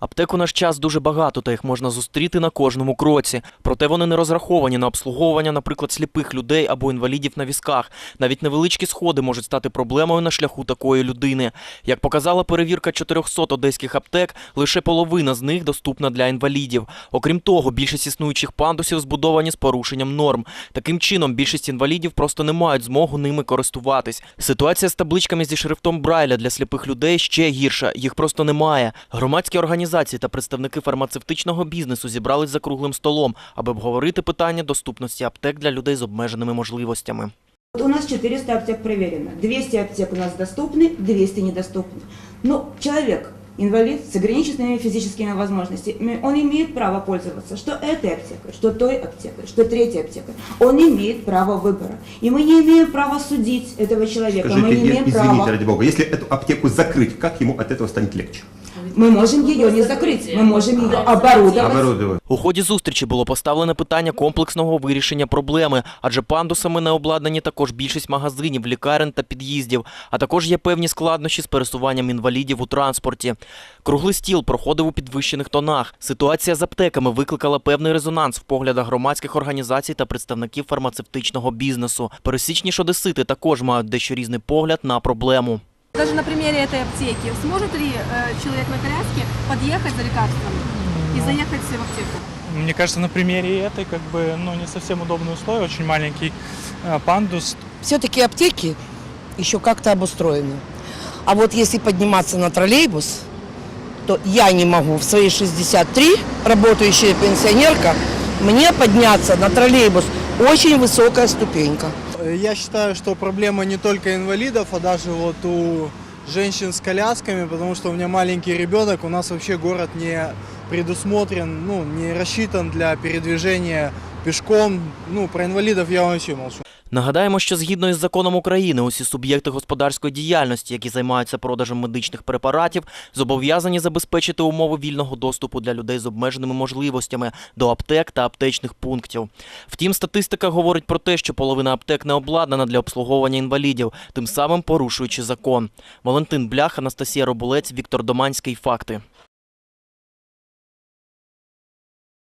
Аптек у наш час дуже багато, та їх можна зустріти на кожному кроці. Проте вони не розраховані на обслуговування, наприклад, сліпих людей або інвалідів на візках. Навіть невеличкі сходи можуть стати проблемою на шляху такої людини. Як показала перевірка 400 одеських аптек, лише половина з них доступна для інвалідів. Окрім того, більшість існуючих пандусів збудовані з порушенням норм. Таким чином, більшість інвалідів просто не мають змогу ними користуватись. Ситуація з табличками зі шрифтом Брайля для сліпих людей ще гірша. Їх просто немає. Громадські організації та представники фармацевтичного бізнесу зібрались за круглим столом, аби обговорити питання доступності аптек для людей з обмеженими можливостями. Вот у нас 400 аптек проверено. 200 аптек у нас доступны, 200 недоступны. Но человек, инвалид с ограниченными физическими возможностями, он имеет право пользоваться что этой аптекой, что той аптекой, что третьей аптекой. Он имеет право выбора. И мы не имеем права судить этого человека. мы Скажите, не имеем извините, права. ради бога, если эту аптеку закрыть, как ему от этого станет легче? Мы можем ее не закрыть, мы можем ее оборудовать. Оборудовать. У ході зустрічі було поставлене питання комплексного вирішення проблеми, адже пандусами не обладнані також більшість магазинів, лікарень та під'їздів, а також є певні складнощі з пересуванням інвалідів у транспорті. Круглий стіл проходив у підвищених тонах. Ситуація з аптеками викликала певний резонанс в поглядах громадських організацій та представників фармацевтичного бізнесу. Пересічні ж одесити також мають дещо різний погляд на проблему. Даже на примере этой аптеки, сможет ли э, человек на коляске подъехать за лекарством и заехать в аптеку? Мне кажется, на примере этой как бы ну, не совсем удобные условия, очень маленький э, пандус. все-таки аптеки еще как-то обустроены. А вот если подниматься на троллейбус, то я не могу в свои 63, работающая пенсионерка, мне подняться на троллейбус очень высокая ступенька. Я считаю, что проблема не только инвалидов, а даже вот у женщин с колясками, потому что у меня маленький ребенок, у нас вообще город не предусмотрен, ну, не рассчитан для передвижения пешком. Ну, про инвалидов я вообще молчу. Нагадаємо, що згідно із законом України, усі суб'єкти господарської діяльності, які займаються продажем медичних препаратів, зобов'язані забезпечити умови вільного доступу для людей з обмеженими можливостями до аптек та аптечних пунктів. Втім, статистика говорить про те, що половина аптек не обладнана для обслуговування інвалідів, тим самим порушуючи закон. Валентин Блях, Анастасія Робулець, Віктор Доманський. Факти.